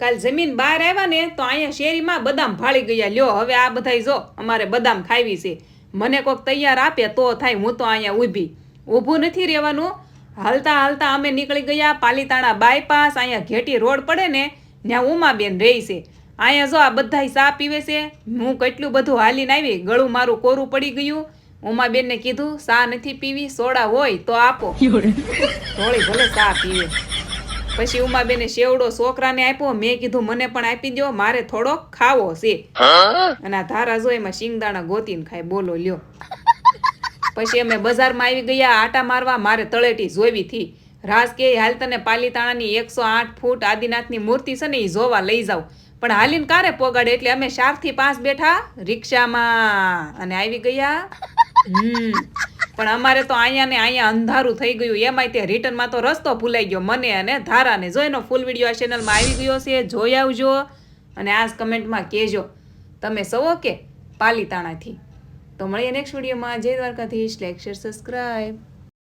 કાલ જમીન બહાર આવ્યા ને તો અહીંયા શેરીમાં બદામ ફાળી ગયા. લ્યો હવે આ બધાય જો અમારે બદામ ખાવી છે. મને કોક તૈયાર આપે તો થાય હું તો અહીંયા ઊભી. ઊભું નથી રહેવાનું. હાલતા હાલતા અમે નીકળી ગયા પાલીતાણા બાયપાસ અહીંયા ઘેટી રોડ પડે ને ત્યાં ઉમાબેન રહી છે. અહીંયા જો આ બધાય ચા પીવે છે હું કેટલું બધું હાલીને આવી ગળું મારું કોરું પડી ગયું. ઉમાબેનને કીધું ચા નથી પીવી સોડા હોય તો આપો. થોડી ભલે ચા પીવે. પછી ઉમાબેને શેવડો છોકરાને આપ્યો. મેં કીધું, મને પણ આપી દો મારે થોડો ખાવો છે. અને ધારા જો એમાં શિંગદાણા ગોતીને ખાય. બોલો, લ્યો. પછી અમે બજારમાં આવી ગયા, આટા મારવા. મારે તળેટી જોવી થી રાજ કે, હાલ તને પાલીતાણાની એકસો આઠ ફૂટ આદિનાથની મૂર્તિ છે ને એ જોવા લઈ જાવ પણ હાલીને કારે પોગાડે? એટલે અમે ચાર પાસ બેઠા રિક્ષામાં. અને આવી ગયા. હમ. પણ અમારે તો અહીંયા ને અહીંયા અંધારું થઈ ગયું. એમાંય તે રિટર્નમાં તો રસ્તો ભૂલાઈ ગયો મને અને ધારાને. જો એનો ફૂલ વીડિયો આ ચેનલમાં આવી ગયો છે જોઈ આવજો અને આ કમેન્ટમાં કહેજો. તમે સૌ કે પાલીતાણાથી. તો મળીએ નેક્સ્ટ વિડીયોમાં જય દ્વારકાધીશ. Lecture subscribe